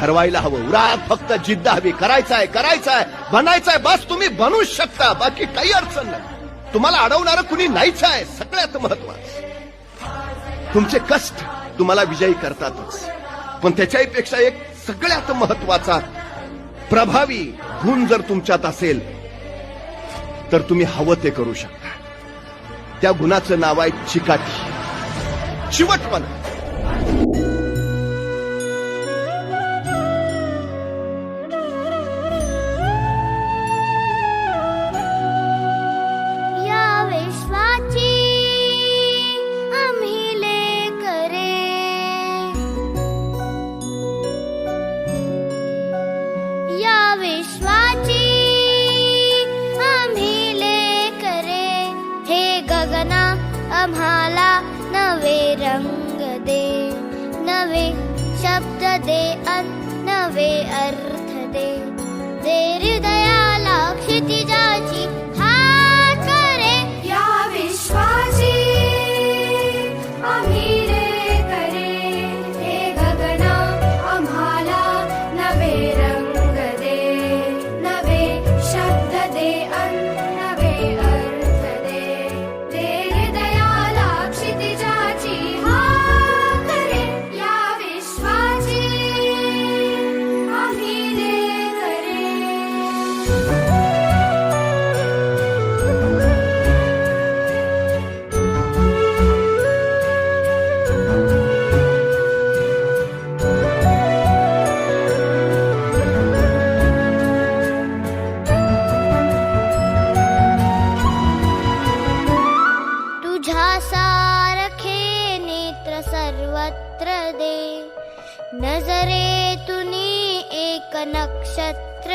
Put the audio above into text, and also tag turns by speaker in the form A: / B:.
A: ठरवायला हवं. उरात फक्त जिद्द हवी करायचंय करायचंय. बनायचंय बस तुम्ही बनू शकता. बाकी काही अडचण नाही. तुम्हाला अडवणारं कुणी नाहीच आहे. सगळ्यात महत्वाचं. तुमचे कष्ट तुम्हाला विजयी करतातच. पण त्याच्याही पेक्षा एक सगळ्यात महत्त्वाचा प्रभावी गुण जर तुमच्यात असेल तर तुम्ही हवं ते करू शकता. त्या गुणाचं नाव आहे चिकाटी. चिवटपणा.
B: दे नवे शब्द दे अन नवे अर्थ दे. दे हृदयाला क्षितिजाची नक्षत्र